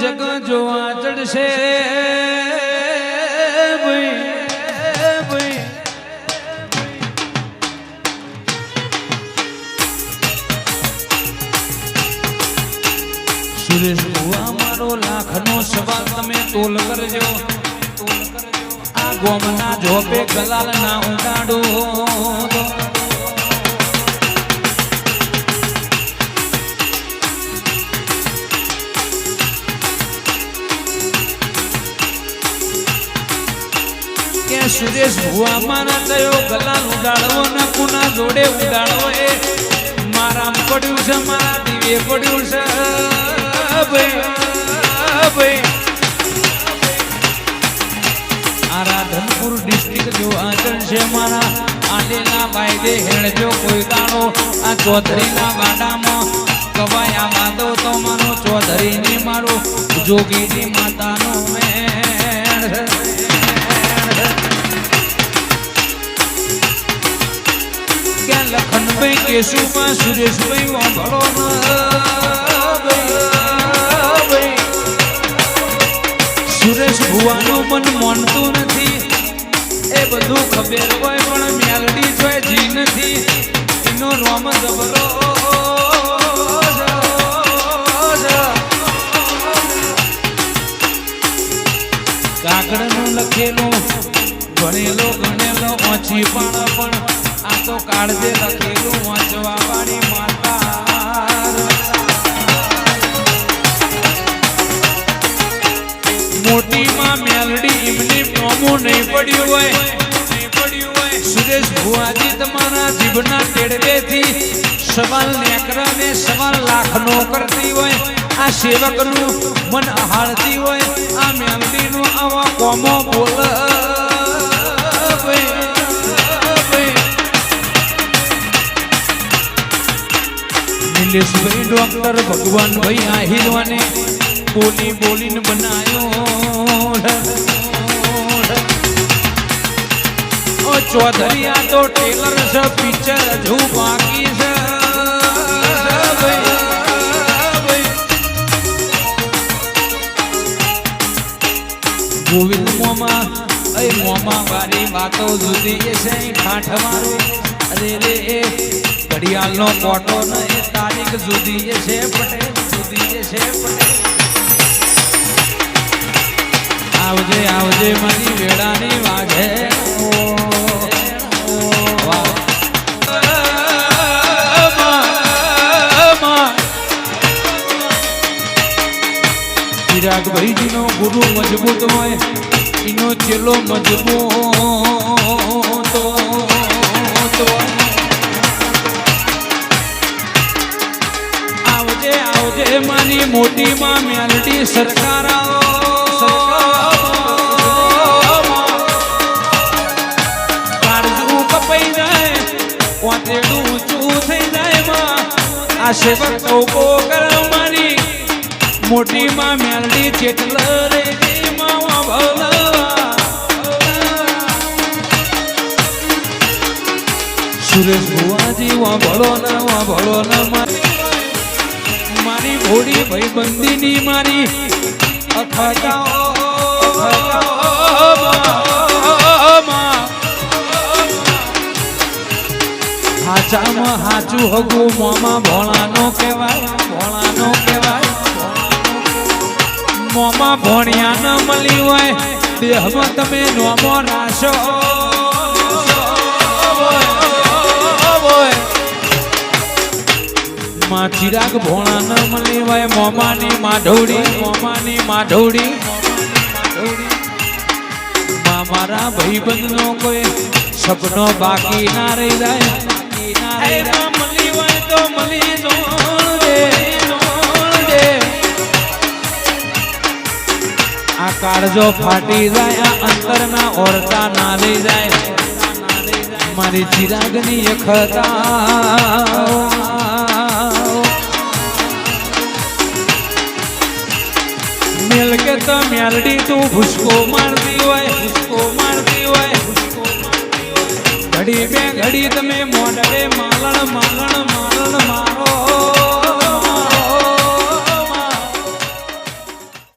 જગ જોવા ચડશે. સુરેશ લાખનો સવાલ તમે તોલ કરજો આ ગોમના જોપે ગલાલ ના ઉડાડો સુરેશ ભુવા મારા થયો ગલાલ ઉડાડવો ને કુના જોડે ઉડાડવો એ. મારા પડ્યું છે, મારા દીવે પડ્યું છે. આ રાધનપુર ડિસ્ટ્રિક્ટ જો આચરણ છે મારા આલેના વાયદે હેણજો કોઈ દાણો. આ ચૌધરીના વાડામાં કવાયા વાદો તો મારો ચૌધરીની મારો જોગીની લખનભાઈ કેશુમાં સુરેશભાઈ સુરેશ ભુવાનું મન માનતું નથી. એ બધું ખબર હોય પણ મેલડી જોઈ જી નથી. એનો રોમ જબરો કાગળનું લખેલું, ભણેલો ગણેલો ઓછી પણ પણ આ તો કાળજે વાંચવા વાળી માતા મોટીમાં મેલડી એમની નોમું નહીં પડ્યું હોય. સુરેશ ભુવાજી તમારા જીભના ટેડવેથી સવાલ નેકરા ને સવાલ લાખનો કરતી હોય. આ સેવકનું મન હાળતી હોય. આ મેલડીનું આવા કોમો બોલ નિલેશભાઈ ડોક્ટર ભગવાનભાઈ આહિરવાને બોલી બોલીને બનાયો ઓ ચૌધરી તો ટેલર છે પિક્ચર હજુ બાકી છે. ગોવિંદ મોમા, એ મોમા વારી વાતો જુદી છે ઠાઠ મારું. અરે રે ઘડિયાળનો કોટો ને એ તારીખ જુદી છે છે આવજે આવજે મારી વેળાની વાઘે ચિરાગભાઈજીનો ગુરુ મજબૂત હોય, એનો ચેલો મજબૂત. મારી મોટી માં મેલડી સરકાર કપાઈ જાય પોતેડું ઊંચું થઈ જાય માં. આ સેવક તો કર મારી. મોટી માં મેલડી ચેટલ રે માવા ભલા. સુરેશ ભુવાજી, વા ભળો ના, વા ભળો ના મારી ભોળી ભાઈ બંદીની મારી અખતાઓ હાચામાં હાચું હગું, મોમાં ભોળાનો કહેવાય ભોળાનો કહેવાય. મોમાં ભોણિયા ન મળી હોય, દેહમાં તમે નોમો રાશો. માં ચિરાગ ભોણા ન મળી હોય મોમાની માઢોડી મોમાની માઢોડી મારા ભાઈબંધનો કોઈ સપનો બાકી ના રહી જાય. આ કાળજો ફાટી જાય, આ અંતરના ઓરતા ના લઈ જાય. મારી ચિરાગની અખતા કે તો મેલડી તું ભૂસકો મારતી હોય, ભૂસકો મારતી હોય. ઘડી બે ઘડી તમે મોઢે માલણ માલણ માલણ મારો.